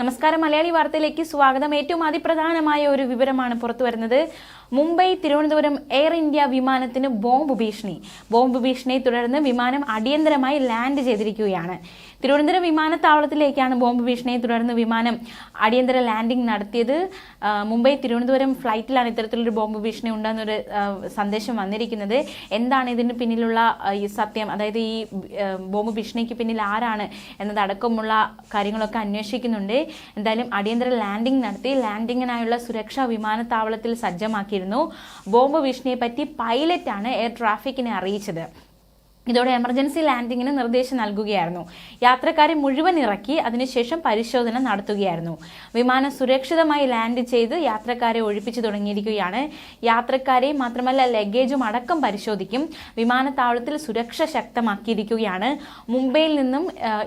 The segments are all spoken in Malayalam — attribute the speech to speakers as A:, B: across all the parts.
A: നമസ്കാരം. മലയാളി വാർത്തയിലേക്ക് സ്വാഗതം. ഏറ്റവും അതിപ്രധാനമായ ഒരു വിവരമാണ് പുറത്തു വരുന്നത് മുംബൈ തിരുവനന്തപുരം എയർ ഇന്ത്യ വിമാനത്തിന് ബോംബ് ഭീഷണി. ബോംബ് ഭീഷണിയെ തുടർന്ന് വിമാനം അടിയന്തരമായി ലാൻഡ് ചെയ്തിരിക്കുകയാണ്. തിരുവനന്തപുരം വിമാനത്താവളത്തിലേക്കാണ് ബോംബ് ഭീഷണിയെ തുടർന്ന് വിമാനം അടിയന്തര ലാൻഡിംഗ് നടത്തിയത്. മുംബൈ തിരുവനന്തപുരം ഫ്ലൈറ്റിലാണ് ഇത്തരത്തിലൊരു ബോംബ് ഭീഷണി ഉണ്ടെന്നൊരു സന്ദേശം വന്നിരിക്കുന്നത്. എന്താണ് ഇതിന് പിന്നിലുള്ള ഈ സത്യം? അതായത് ഈ ബോംബ് ഭീഷണിക്ക് പിന്നിൽ ആരാണ് എന്നതടക്കമുള്ള കാര്യങ്ങളൊക്കെ അന്വേഷിക്കുന്നുണ്ട്. എന്തായാലും അടിയന്തര ലാൻഡിംഗ് നടത്തി ലാൻഡിങ്ങിനായുള്ള സുരക്ഷ വിമാനത്താവളത്തിൽ സജ്ജമാക്കിയിരുന്നു ബോംബ് ഭീഷണിയെപ്പറ്റി പൈലറ്റാണ് എയർ ട്രാഫിക്കിനെ അറിയിച്ചത്. ഇതോടെ എമർജൻസി ലാൻഡിങ്ങിന് നിർദ്ദേശം നൽകുകയായിരുന്നു. യാത്രക്കാരെ മുഴുവൻ ഇറക്കി അതിനുശേഷം പരിശോധന നടത്തുകയായിരുന്നു. വിമാനം സുരക്ഷിതമായി ലാൻഡ് ചെയ്ത് യാത്രക്കാരെ ഒഴിപ്പിച്ചു തുടങ്ങിയിരിക്കുകയാണ്. യാത്രക്കാരെ മാത്രമല്ല ലഗേജും അടക്കം പരിശോധിക്കും. വിമാനത്താവളത്തിൽ സുരക്ഷ ശക്തമാക്കിയിരിക്കുകയാണ്. മുംബൈയിൽ നിന്നും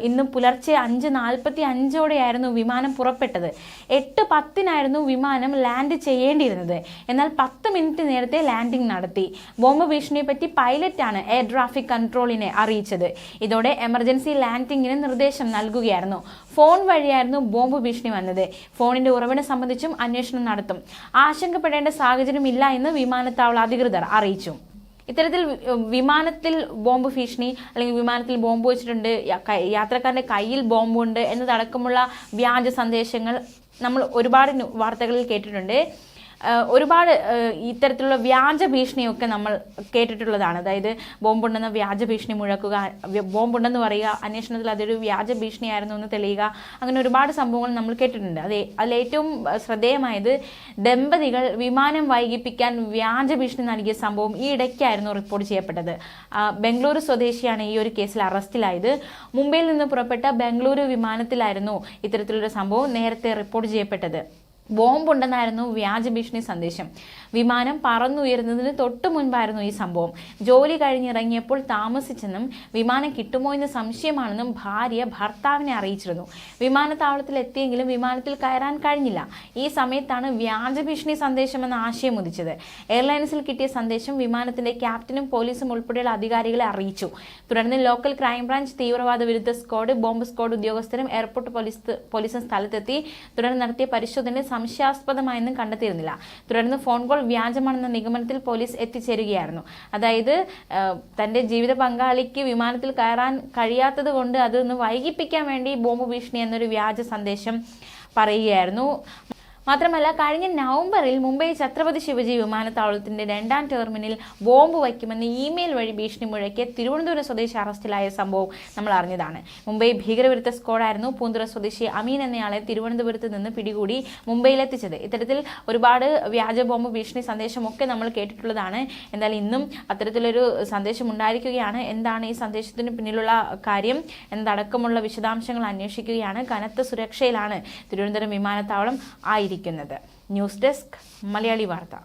A: ഇന്ന് പുലർച്ചെ അഞ്ച് നാൽപ്പത്തി അഞ്ചോടെയായിരുന്നു വിമാനം പുറപ്പെട്ടത്. എട്ട് പത്തിനായിരുന്നു വിമാനം ലാൻഡ് ചെയ്യേണ്ടിയിരുന്നത്. എന്നാൽ പത്ത് മിനിറ്റ് നേരത്തെ ലാൻഡിംഗ് നടത്തി. ബോംബ് ഭീഷണിയെപ്പറ്റി പൈലറ്റാണ് എയർ ട്രാഫിക് കൺട്രോളിനെ അറിയിച്ചത്. ഇതോടെ എമർജൻസി ലാൻഡിങ്ങിന് നിർദ്ദേശം നൽകുകയായിരുന്നു. ഫോൺ വഴിയായിരുന്നു ബോംബ് ഭീഷണി വന്നത്. ഫോണിന്റെ ഉറവിടം സംബന്ധിച്ചും അന്വേഷണം നടത്തും. ആശങ്കപ്പെടേണ്ട സാഹചര്യമില്ല എന്ന് വിമാനത്താവള അധികൃതർ അറിയിച്ചു. ഇത്തരത്തിൽ വിമാനത്തിൽ ബോംബ് ഭീഷണി അല്ലെങ്കിൽ വിമാനത്തിൽ ബോംബ് വെച്ചിട്ടുണ്ട്. യാത്രക്കാരന്റെ കയ്യിൽ കയ്യിൽ ബോംബുണ്ട് എന്നതടക്കമുള്ള വ്യാജ സന്ദേശങ്ങൾ നമ്മൾ ഒരുപാട് വാർത്തകളിൽ കേട്ടിട്ടുണ്ട്. ഒരുപാട് ഇത്തരത്തിലുള്ള വ്യാജ ഭീഷണിയൊക്കെ നമ്മൾ കേട്ടിട്ടുള്ളതാണ്. അതായത് ബോംബുണ്ടെന്ന വ്യാജ ഭീഷണി മുഴക്കുക ബോംബുണ്ടെന്ന് പറയുക അന്വേഷണത്തിൽ അതൊരു വ്യാജ ഭീഷണിയായിരുന്നു എന്ന് തെളിയുക അങ്ങനെ ഒരുപാട് സംഭവങ്ങൾ നമ്മൾ കേട്ടിട്ടുണ്ട്. അതെ ആഹ് ശ്രദ്ധേയമായത് ദമ്പതികൾ വിമാനം വൈകിപ്പിക്കാൻ വ്യാജ ഭീഷണി നൽകിയ സംഭവം ഈ ഇടയ്ക്കായിരുന്നു റിപ്പോർട്ട് ചെയ്യപ്പെട്ടത്. ബംഗളൂരു സ്വദേശിയാണ് ഈ ഒരു കേസിൽ അറസ്റ്റിലായത്. മുംബൈയിൽ നിന്ന് പുറപ്പെട്ട ബംഗളൂരു വിമാനത്തിലായിരുന്നു ഇത്തരത്തിലൊരു സംഭവം നേരത്തെ റിപ്പോർട്ട് ചെയ്യപ്പെട്ടത്. ബോംബുണ്ടെന്നായിരുന്നു വ്യാജ ഭീഷണി സന്ദേശം. വിമാനം പറന്നുയരുന്നതിന് തൊട്ടു മുൻപായിരുന്നു ഈ സംഭവം. ജോലി കഴിഞ്ഞിറങ്ങിയപ്പോൾ താമസിച്ചെന്നും വിമാനം കിട്ടുമോ എന്ന് സംശയമാണെന്നും ഭാര്യ ഭർത്താവിനെ അറിയിച്ചിരുന്നു. വിമാനത്താവളത്തിൽ എത്തിയെങ്കിലും വിമാനത്തിൽ കയറാൻ കഴിഞ്ഞില്ല. ഈ സമയത്താണ് വ്യാജ ഭീഷണി സന്ദേശമെന്ന ആശയം ഉദിച്ചത്. എയർലൈൻസിൽ കിട്ടിയ സന്ദേശം വിമാനത്തിന്റെ ക്യാപ്റ്റനും പോലീസും ഉൾപ്പെടെയുള്ള അധികാരികളെ അറിയിച്ചു. തുടർന്ന് ലോക്കൽ ക്രൈംബ്രാഞ്ച് തീവ്രവാദ വിരുദ്ധ സ്ക്വാഡ് ബോംബ് സ്ക്വാഡ് ഉദ്യോഗസ്ഥരും എയർപോർട്ട് പോലീസ് പോലീസും സ്ഥലത്തെത്തി തുടർന്ന് നടത്തിയ പരിശോധനയിൽ സംശയാസ്പദമായെന്നും കണ്ടെത്തിയിരുന്നില്ല. തുടർന്ന് ഫോൺ കോൾ വ്യാജമാണെന്ന നിഗമനത്തിൽ പോലീസ് എത്തിച്ചേരുകയായിരുന്നു. അതായത് തന്റെ ജീവിത പങ്കാളിക്ക് വിമാനത്തിൽ കയറാൻ കഴിയാത്തത് കൊണ്ട് അതൊന്ന് വൈകിപ്പിക്കാൻ വേണ്ടി ബോംബ് ഭീഷണി എന്നൊരു വ്യാജ സന്ദേശം പറയുകയായിരുന്നു. മാത്രമല്ല കഴിഞ്ഞ നവംബറിൽ മുംബൈ ഛത്രപതി ശിവജി വിമാനത്താവളത്തിന്റെ രണ്ടാം ടെർമിനൽ ബോംബ് വയ്ക്കുമെന്ന് ഇമെയിൽ വഴി ഭീഷണി മുഴക്കിയ തിരുവനന്തപുരം സ്വദേശി അറസ്റ്റിലായ സംഭവം നമ്മൾ അറിഞ്ഞതാണ്. മുംബൈ ഭീകരവിരുദ്ധ സ്ക്വാഡായിരുന്നു പൂന്തുറ സ്വദേശി അമീൻ എന്നയാളെ തിരുവനന്തപുരത്ത് നിന്ന് പിടികൂടി മുംബൈയിലെത്തിച്ചത്. ഇത്തരത്തിൽ ഒരുപാട് വ്യാജ ബോംബ് ഭീഷണി സന്ദേശമൊക്കെ നമ്മൾ കേട്ടിട്ടുള്ളതാണ്. എന്നാൽ ഇന്നും അത്തരത്തിലൊരു സന്ദേശം ഉണ്ടായിരിക്കുകയാണ്. എന്താണ് ഈ സന്ദേശത്തിന് പിന്നിലുള്ള കാര്യം? എന്നതടക്കമുള്ള വിശദാംശങ്ങൾ അന്വേഷിക്കുകയാണ്. കനത്ത സുരക്ഷയിലാണ് തിരുവനന്തപുരം വിമാനത്താവളം ആയിരിക്കുന്നത്. ന്യൂസ് ഡെസ്ക് മലയാളി വാർത്ത.